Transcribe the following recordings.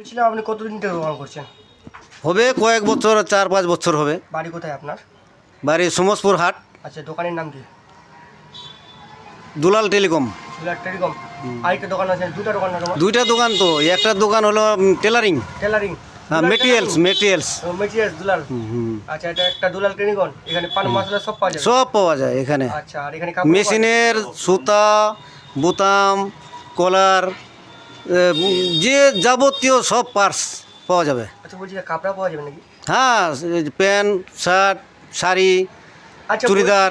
বলছিলাম আপনি কতদিন থেকে দোকান করছেন? হবে কয়েক বছর চার পাঁচ বছর হবে। বাড়ি কোথায় আপনার? বাড়ি সমসপুর হাট। আচ্ছা দোকানের নাম কি? দুলাল টেলিকম। টেলিকম। আরেকটা দোকান আছে দুটা দোকান আছে তোমার? দুইটা দোকান তো একটা দোকান হলো টেলারিং টেলারিং হ্যাঁ মেটেরিয়ালস মেটেরিয়ালস মেটেরিয়ালস দুলাল। আচ্ছা এটা একটা দুলাল টেলিকম। এখানে পান মশলা সব পাওয়া যাবে? সব পাওয়া যায় এখানে। আচ্ছা আর এখানে যায়? মেশিনের সুতা বোতাম কলার যে যাবতীয় সব পার্টস পাওয়া যাবে। আচ্ছা বলছি কাপড়া পাওয়া যাবে নাকি? হ্যাঁ প্যান্ট শার্ট শাড়ি আচ্ছা চুড়িদার।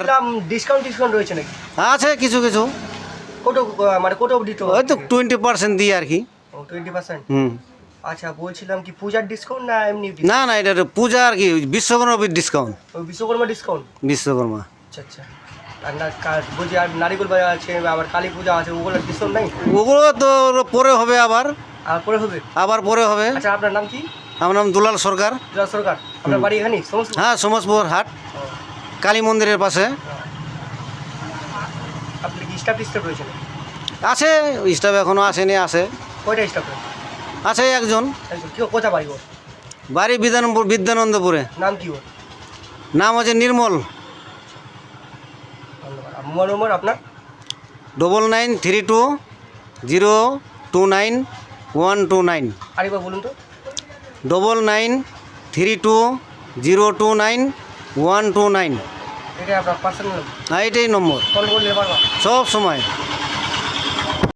ডিসকাউন্ট ডিসকাউন্ট রয়েছে নাকি? আছে কিছু কিছু। কত মানে কত অবধি ওই তো টোয়েন্টি পার্সেন্ট দিয়ে আর কি। টোয়েন্টি পার্সেন্ট হুম। আচ্ছা বলছিলাম কি পূজার ডিসকাউন্ট না এমনি না না এটা পূজা আর কি বিশ্বকর্মা ডিসকাউন্ট বিশ্বকর্মা ডিসকাউন্ট বিশ্বকর্মা। আচ্ছা আচ্ছা। বলছি আর নারিকেল বাজার আছে আবার কালী পূজা আছে ডিসকাউন্ট নাই? ওগুলো তো পরে হবে আবার। আর পরে হবে? আবার পরে হবে। আচ্ছা আপনার নাম কি? আমার নাম দুলাল সরকার। জয় সরকার। আপনার বাড়ি হ্যাঁ সমসপুর হাট। কালী মন্দিরের পাশে। আপনি কি স্টাফ স্টাফ রয়েছে নাকি? আছে স্টাফ এখনও আসেনি আসে কয়টা স্টাফ আছে একজন। একজন। কি কোথা বাড়ি বিধানপুর বিদ্যানন্দপুরে। নাম কি নাম হচ্ছে নির্মল। মোবাইল নম্বর আপনার? Double nine three two zero two nine one two nine আরেকবার বলুন তো। Double nine three two zero two nine one two nine এটাই আপনার পার্সোনাল হ্যাঁ এটাই নম্বর কল করলে সব সময়।